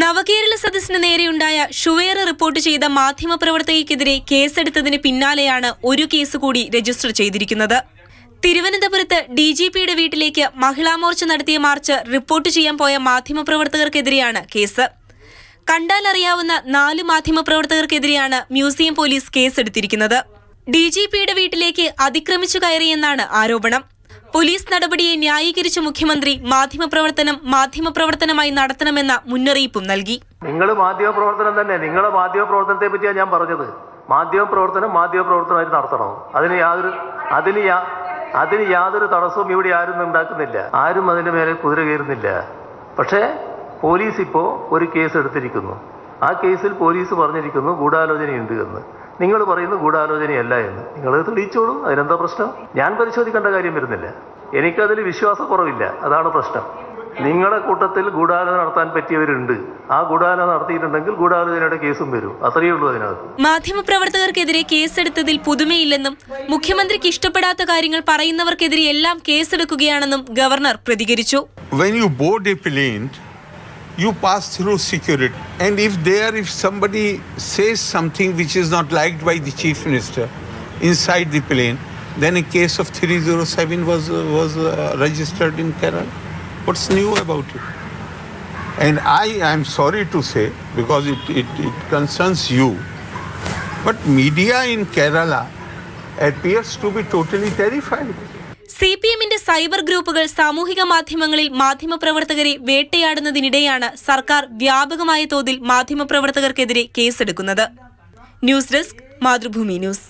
നവകേരള സദസ്സിന് നേരെയുണ്ടായ ഷുവേർ റിപ്പോർട്ട് ചെയ്ത മാധ്യമപ്രവർത്തകയ്ക്കെതിരെ കേസെടുത്തതിന് പിന്നാലെയാണ് ഒരു കേസ് കൂടി രജിസ്റ്റർ ചെയ്തിരിക്കുന്നത്. തിരുവനന്തപുരത്ത് ഡി ജി പിയുടെ വീട്ടിലേക്ക് മഹിളാ മോർച്ച നടത്തിയ മാർച്ച് റിപ്പോർട്ട് ചെയ്യാൻ പോയ മാധ്യമപ്രവർത്തകർക്കെതിരെയാണ് കേസ്. കണ്ടാലറിയാവുന്ന നാല് മാധ്യമപ്രവർത്തകർക്കെതിരെയാണ് മ്യൂസിയം പോലീസ് കേസെടുത്തിരിക്കുന്നത്. ഡി ജി പിയുടെ വീട്ടിലേക്ക് അതിക്രമിച്ചു കയറിയെന്നാണ് ആരോപണം. പോലീസ് നടപടിയെ ന്യായീകരിച്ച മുഖ്യമന്ത്രി മാധ്യമപ്രവർത്തനം മാധ്യമപ്രവർത്തനമായി നടത്തണമെന്ന മുന്നറിയിപ്പും നൽകി. നിങ്ങൾ മാധ്യമപ്രവർത്തനം തന്നെ. നിങ്ങളെ മാധ്യമപ്രവർത്തനത്തെ പറ്റിയാണ് ഞാൻ പറഞ്ഞത്. മാധ്യമപ്രവർത്തനം മാധ്യമപ്രവർത്തനമായിട്ട് നടത്തണം. അതിന് യാതൊരു അതിന് അതിന് യാതൊരു തടസ്സവും ഇവിടെ ആരും ഉണ്ടാക്കുന്നില്ല. ആരും അതിന്റെ മേലെ കുതിര കയറുന്നില്ല. പക്ഷേ പോലീസ് ഇപ്പോൾ ഒരു കേസ് എടുത്തിരിക്കുന്നു. ആ കേസിൽ പോലീസ് പറഞ്ഞിരിക്കുന്നു ഗൂഢാലോചനയുണ്ട് എന്ന്. നിങ്ങൾ പറയുന്നത് ഗൂഢാലോചനയല്ല എന്ന്. നിങ്ങൾ തെളിയിച്ചോളൂ അതിനെന്താ പ്രശ്നം? ഞാൻ പരിശോധിക്കേണ്ട കാര്യം വരുന്നില്ല. എനിക്കതിൽ വിശ്വാസക്കുറവില്ല. അതാണ് പ്രശ്നം. നിങ്ങളുടെ കൂട്ടത്തിൽ ഗൂഢാലോചന നടത്താൻ പറ്റിയവരുണ്ട്. ആ ഗൂഢാലോചന നടത്തിയിട്ടുണ്ടെങ്കിൽ ഗൂഢാലോചനയുടെ കേസും വരും. അത്രയേ ഉള്ളൂ അതിനകത്ത്. മാധ്യമപ്രവർത്തകർക്കെതിരെ കേസെടുത്തതിൽ പുതുമയില്ലെന്നും മുഖ്യമന്ത്രിക്ക് ഇഷ്ടപ്പെടാത്ത കാര്യങ്ങൾ പറയുന്നവർക്കെതിരെ എല്ലാം കേസെടുക്കുകയാണെന്നും ഗവർണർ പ്രതികരിച്ചു. When you board a plane, you pass through security. And if there, if somebody says something which is not liked by the chief minister inside the plane, then a case of 307 was was uh, registered in Kerala. What's new about it? And I am sorry to say, because it, it, it concerns you, but media in Kerala appears to be totally terrified. C P എമ്മിന്റെ cyber ഗ്രൂപ്പുകൾ സാമൂഹിക മാധ്യമങ്ങളിൽ മാധ്യമപ്രവർത്തകരെ വേട്ടയാടുന്നതിനിടെയാണ് സർക്കാർ വ്യാപകമായ തോതിൽ മാധ്യമപ്രവർത്തകർക്കെതിരെ കേസെടുക്കുന്നത്. News desk Mathrubhumi news.